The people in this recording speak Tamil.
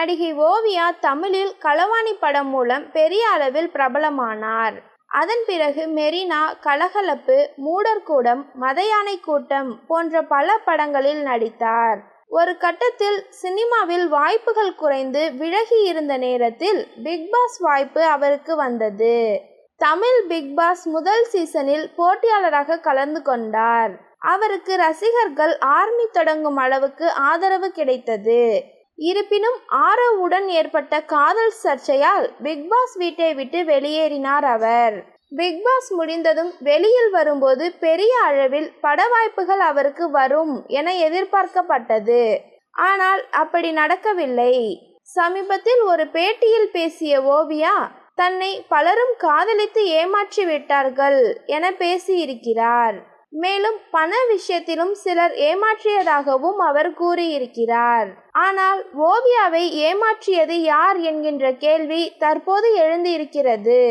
நடிகை ஓவியா தமிழில் களவாணி படம் மூலம் பெரிய அளவில் பிரபலமானார். அதன் பிறகு மெரினா கலகலப்பு மூடர்கூடம் மதயானை கூட்டம் போன்ற பல படங்களில் நடித்தார். ஒரு கட்டத்தில் சினிமாவில் வாய்ப்புகள் குறைந்து விலகி இருந்த நேரத்தில் பிக் பாஸ் வாய்ப்பு அவருக்கு வந்தது. தமிழ் பிக்பாஸ் முதல் சீசனில் போட்டியாளராக கலந்து கொண்டார். அவருக்கு ரசிகர்கள் ஆர்மி தொடங்கும் அளவுக்கு ஆதரவு கிடைத்தது. இருப்பினும் ஆரவுடன் ஏற்பட்ட காதல் சர்ச்சையால் பிக் பாஸ் வீட்டை விட்டு வெளியேறினார் அவர். பிக் பாஸ் முடிந்ததும் வெளியில் வரும்போது பெரிய அளவில் பட வாய்ப்புகள் அவருக்கு வரும் என எதிர்பார்க்கப்பட்டது. ஆனால் அப்படி நடக்கவில்லை. சமீபத்தில் ஒரு பேட்டியில் பேசிய ஓவியா தன்னை பலரும் காதலித்து ஏமாற்றி விட்டார்கள் என பேசியிருக்கிறார். மேலும் பண விஷயத்திலும் சிலர் ஏமாற்றியதாகவும் அவர் கூறியிருக்கிறார். ஆனால் ஓவியாவை ஏமாற்றியது யார் என்கின்ற கேள்வி தற்போது எழுந்திருக்கிறது.